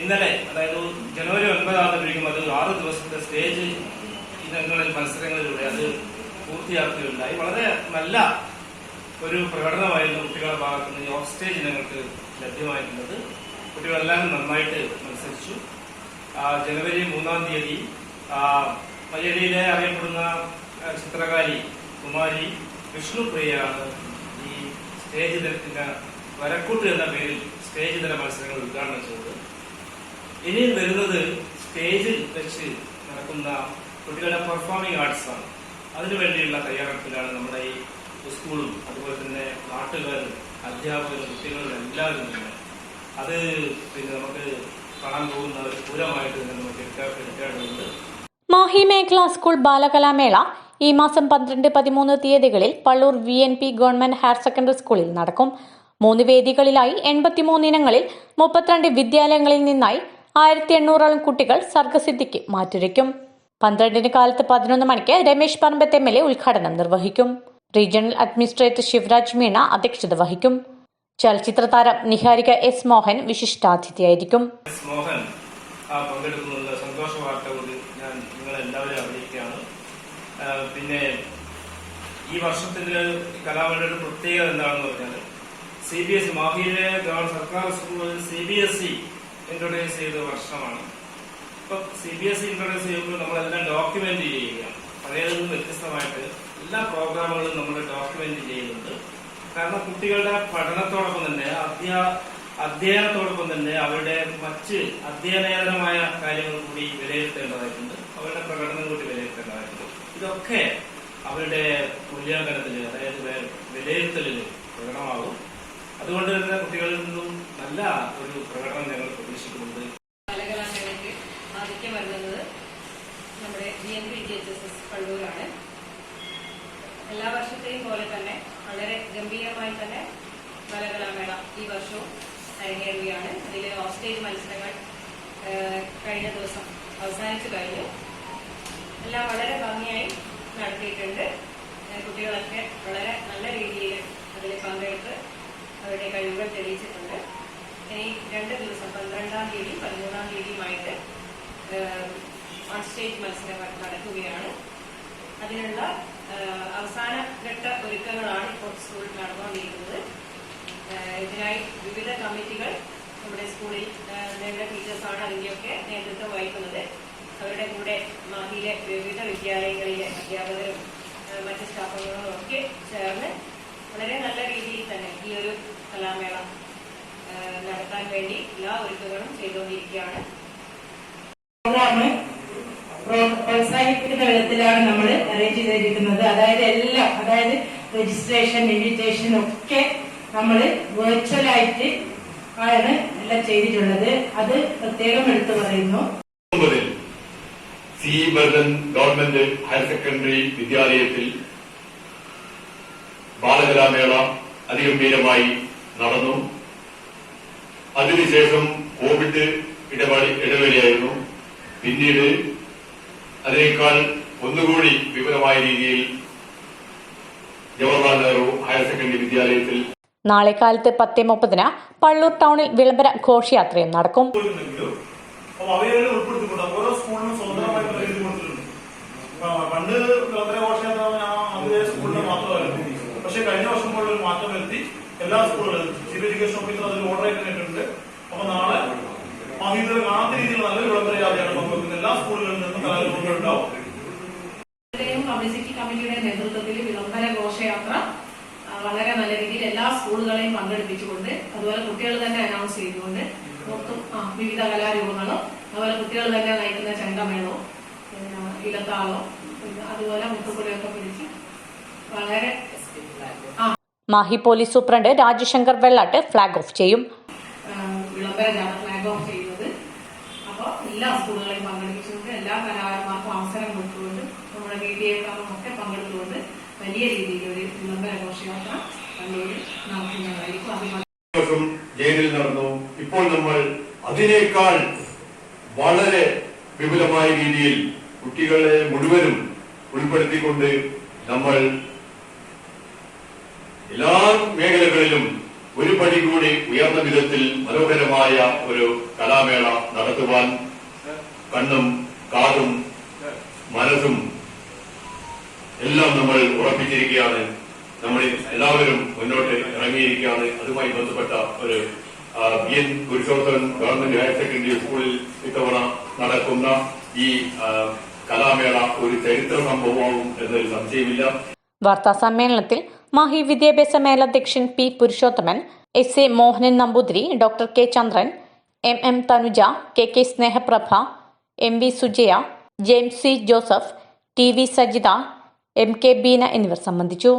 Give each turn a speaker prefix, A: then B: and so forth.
A: ഇന്നലെ അതായത് ജനുവരി ഒൻപതാം തീയതിക്കും അത് ആറ് ദിവസത്തെ സ്റ്റേജ് ഇനങ്ങളിൽ മത്സരങ്ങളിലൂടെ അത് പൂർത്തിയാക്കുകയുണ്ടായി. വളരെ നല്ല ഒരു പ്രകടനമായിരുന്നു കുട്ടികളുടെ ഭാഗത്തു നിന്ന് ഓഫ് സ്റ്റേജ് ഇനങ്ങൾക്ക് ലഭ്യമായിട്ടുള്ളത്. കുട്ടികളെല്ലാം നന്നായിട്ട് മത്സരിച്ചു. ജനുവരി മൂന്നാം തീയതി മയ്യടിയിലെ അറിയപ്പെടുന്ന ചിത്രകാരി കുമാരി വിഷ്ണുപ്രിയയാണ് ഈ സ്റ്റേജ് തലത്തിന്റെ വരക്കൂട്ട് എന്ന പേരിൽ സ്റ്റേജ് തല മത്സരങ്ങൾ ഉദ്ഘാടനം ചെയ്തത്. ഇനി വരുന്നത് സ്റ്റേജിൽ വെച്ച് നടക്കുന്ന കുട്ടികളുടെ പെർഫോമിംഗ് ആർട്സ് ആണ്. അതിനുവേണ്ടിയുള്ള തയ്യാറെടുപ്പിലാണ് നമ്മുടെ ഈ സ്കൂളും അതുപോലെ തന്നെ നാട്ടുകാരും അധ്യാപകരും കുട്ടികളും എല്ലാവരും തന്നെ. അത് പിന്നെ നമുക്ക് കാണാൻ പോകുന്ന ഒരു പൂരമായിട്ട് തന്നെ നമുക്ക് എടുക്കാറുണ്ട്.
B: മാഹി മേഖല സ്കൂൾ ബാലകലാമേള ഈ മാസം പന്ത്രണ്ട് പതിമൂന്ന് തീയതികളിൽ Palloor V N P government higher secondary സ്കൂളിൽ നടക്കും. മൂന്ന് വേദികളിലായി എൺപത്തിമൂന്ന് ഇനങ്ങളിൽ മുപ്പത്തിരണ്ട് വിദ്യാലയങ്ങളിൽ നിന്നായി ആയിരത്തി എണ്ണൂറോളം കുട്ടികൾ സർഗസിദ്ധിക്ക് മാറ്റുരയ്ക്കും. പന്ത്രണ്ടിന് കാലത്ത് പതിനൊന്ന് മണിക്ക് Ramesh Parambath M L A ഉദ്ഘാടനം നിർവഹിക്കും. റീജിയണൽ അഡ്മിനിസ്ട്രേറ്റർ ശിവരാജ് മീണ അധ്യക്ഷത വഹിക്കും. ചലച്ചിത്ര താരം നിഹാരിക എസ് മോഹൻ വിശിഷ്ടാതിഥിയായിരിക്കും.
A: പിന്നെ ഈ വർഷത്തിന്റെ കലാമേളയുടെ പ്രത്യേകത എന്താണെന്ന് പറഞ്ഞാൽ സി ബി എസ് സർക്കാർ സ്കൂളിൽ C B S E introduce ചെയ്ത വർഷമാണ് ഇപ്പൊ C B S E introduce ചെയ്യുമ്പോൾ നമ്മളെല്ലാം ഡോക്യുമെന്റ് ചെയ്യുകയാണ്. പഴയതിൽ നിന്ന് വ്യത്യസ്തമായിട്ട് എല്ലാ പ്രോഗ്രാമുകളും നമ്മൾ ഡോക്യുമെന്റ് ചെയ്യുന്നുണ്ട്. കാരണം കുട്ടികളുടെ പഠനത്തോടൊപ്പം തന്നെ അധ്യാ അധ്യയനത്തോടൊപ്പം തന്നെ അവരുടെ മറ്റ് അധ്യയനേതരമായ കാര്യങ്ങൾ കൂടി വിലയിരുത്തേണ്ടതായിട്ടുണ്ട്. അവരുടെ പ്രകടനം കൂടി വിലയിരുത്തേണ്ടതായിട്ടുണ്ട്. ഇതൊക്കെ അവരുടെ മൂല്യാങ്കനത്തിൽ അതായത് വിലയിരുത്തലിൽ പ്രകടമാകും. അതുകൊണ്ട് തന്നെ കുട്ടികളിൽ നിന്നും നല്ല ഒരു പ്രകടനം ഞങ്ങൾ പ്രതീക്ഷിക്കുന്നുണ്ട്.
C: ആതിഥ്യം വരുന്നത് നമ്മുടെ G N P G H S S എല്ലാ വർഷത്തെയും പോലെ തന്നെ വളരെ ഗംഭീരമായി തന്നെ കലകലാമേള ഈ വർഷവും അരങ്ങേറുകയാണ്. അതിലെ ഓസ്റ്റേജ് മത്സരങ്ങൾ കഴിഞ്ഞ ദിവസം അവസാനിച്ചു കഴിഞ്ഞു. എല്ലാം വളരെ ഭംഗിയായി നടത്തിയിട്ടുണ്ട്. കുട്ടികളൊക്കെ വളരെ നല്ല രീതിയിൽ അതിൽ പങ്കെടുത്ത് അവരുടെ കഴിവുകൾ തെളിയിച്ചിട്ടുണ്ട് ഇനി രണ്ട് ദിവസം പന്ത്രണ്ടാം തീയതി പതിമൂന്നാം തീയതിയുമായിട്ട് ഓൺ സ്റ്റേജ് മത്സരം നടക്കുകയാണ്. അതിനുള്ള അവസാന ഘട്ട ഒരുക്കങ്ങളാണ് ഇപ്പോൾ സ്കൂളിൽ നടന്നുകൊണ്ടിരിക്കുന്നത്. ഇതിനായി വിവിധ കമ്മിറ്റികൾ നമ്മുടെ സ്കൂളിൽ നേരിട്ട ടീച്ചേഴ്സാണ് അതിന്റെയൊക്കെ നേതൃത്വം വഹിക്കുന്നത്. അവരുടെ കൂടെ മാഹിയിലെ വിവിധ വിദ്യാലയങ്ങളിലെ അധ്യാപകരും മറ്റ് സ്റ്റാഫുകളും ഒക്കെ ചേർന്ന് വളരെ നല്ല രീതിയിൽ തന്നെ ഈ ഒരു കലാമേള നടത്താൻ വേണ്ടി എല്ലാ ഒരുക്കങ്ങളും ചെയ്തുകൊണ്ടിരിക്കുകയാണ്.
D: പ്രോത്സാഹിപ്പിക്കുന്ന വിധത്തിലാണ് നമ്മൾ അറേഞ്ച് ചെയ്തിരിക്കുന്നത്. അതായത് എല്ലാം അതായത് രജിസ്ട്രേഷൻ ഇൻവിറ്റേഷൻ ഒക്കെ നമ്മൾ വെർച്വലായിട്ട് ആണ് എല്ലാം ചെയ്തിട്ടുള്ളത്. അത് പ്രത്യേകം എടുത്തു പറയുന്നു.
E: C Bardhan government higher secondary വിദ്യാലയത്തിൽ ബാലകലാമേള അതിഗംഭീരമായി നടന്നു. അതിനുശേഷം കോവിഡ് ഇടപാടി ഇടവേളയായിരുന്നു. പിന്നീട് അതിനേക്കാൾ ഒന്നുകൂടി വിപുലമായ രീതിയിൽ ജവഹർലാൽ നെഹ്റു ഹയർ സെക്കൻഡറി വിദ്യാലയത്തിൽ
B: നാളെ കാലത്ത് പത്ത് മുപ്പതിന് പള്ളൂർ ടൗണിൽ വിളംബര ഘോഷയാത്രയും നടക്കും.
F: പണ്ട് വിളംബര ഘോഷയാത്ര അതേ സ്കൂളിന് മാത്രമായിരുന്നു പക്ഷെ കഴിഞ്ഞ വർഷം പോലെ ഒരു മാറ്റം വരുത്തി എല്ലാ സ്കൂളുകളിലും ചീഫ് എഡ്യൂക്കേഷൻ ഓഫീസർ അതിൽ ഓർഡർ ആയിട്ടുണ്ട് അപ്പൊ നാളെ മാഹിന്ദർ കാണാത്ത രീതിയിൽ നല്ലൊരു വിളംബര യാത്രയാണ് പങ്കെടുക്കുന്നത് എല്ലാ സ്കൂളുകളിൽ നിന്നും
C: യുടെയും പബ്ലിസിറ്റി കമ്മിറ്റിയുടെ നേതൃത്വത്തിൽ വിളംബര ഘോഷയാത്ര വളരെ നല്ല രീതിയിൽ എല്ലാ സ്കൂളുകളെയും പങ്കെടുപ്പിച്ചുകൊണ്ട് അതുപോലെ കുട്ടികൾ തന്നെ അനൗൺസ് ചെയ്തുകൊണ്ട് മൊത്തം വിവിധ കലാരൂപങ്ങളും അതുപോലെ കുട്ടികൾ തന്നെ നയിക്കുന്ന ചെണ്ടമേളവും ഇലത്താളവും അതുപോലെ മുത്തുക്കുടിയൊക്കെ പിടിച്ച് വളരെ
B: Mahe police superintendent Rajashankar Vellat flag off ചെയ്യും.
C: വിളംബര ഫ്ലാഗ് ഓഫ് ചെയ്യുന്നത് അപ്പോൾ എല്ലാ സ്കൂളുകളെയും പങ്കെടുപ്പിച്ചുകൊണ്ട് എല്ലാ കലാകാരന്മാർക്കും അവസരം കൊടുത്തുകൊണ്ട് എക്കാരും ഒക്കെ പങ്കെടുത്തുകൊണ്ട് വലിയ രീതിയിൽ ഒരു വിളംബര ഘോഷയാത്ര കണ്ണൂരിൽ നടത്തുന്നതായിരിക്കും
E: ജയിലിൽ നടന്നു. ഇപ്പോൾ നമ്മൾ അതിനേക്കാൾ വളരെ വിപുലമായ രീതിയിൽ കുട്ടികളെ മുഴുവനും ഉൾപ്പെടുത്തിക്കൊണ്ട് നമ്മൾ എല്ലാ മേഖലകളിലും ഒരു പടി കൂടി ഉയർന്ന വിധത്തിൽ മനോഹരമായ ഒരു കലാമേള നടത്തുവാൻ കണ്ണും കാതും മനസ്സും എല്ലാം നമ്മൾ ഉറപ്പിച്ചിരിക്കുകയാണ്. നമ്മൾ എല്ലാവരും മുന്നോട്ട് ഇറങ്ങിയിരിക്കുകയാണ്. അതുമായി ബന്ധപ്പെട്ട ഒരു B N Purushothaman government higher secondary സ്കൂളിൽ ഇത്തവണ നടക്കുന്ന ഈ കലാമേള ഒരു ചരിത്ര സംഭവമാകും എന്നതിൽ സംശയമില്ല.
B: വാർത്താ സമ്മേളനത്തിൽ മാഹി വിദ്യാഭ്യാസ മേലധ്യക്ഷൻ P Purushothaman S A Mohanan Namboothiri doctor K Chandran M M Thanuja K K Snehaprabha M V Sujaya James C Joseph T V Sajitha M K Beena എന്നിവർ സംബന്ധിച്ചു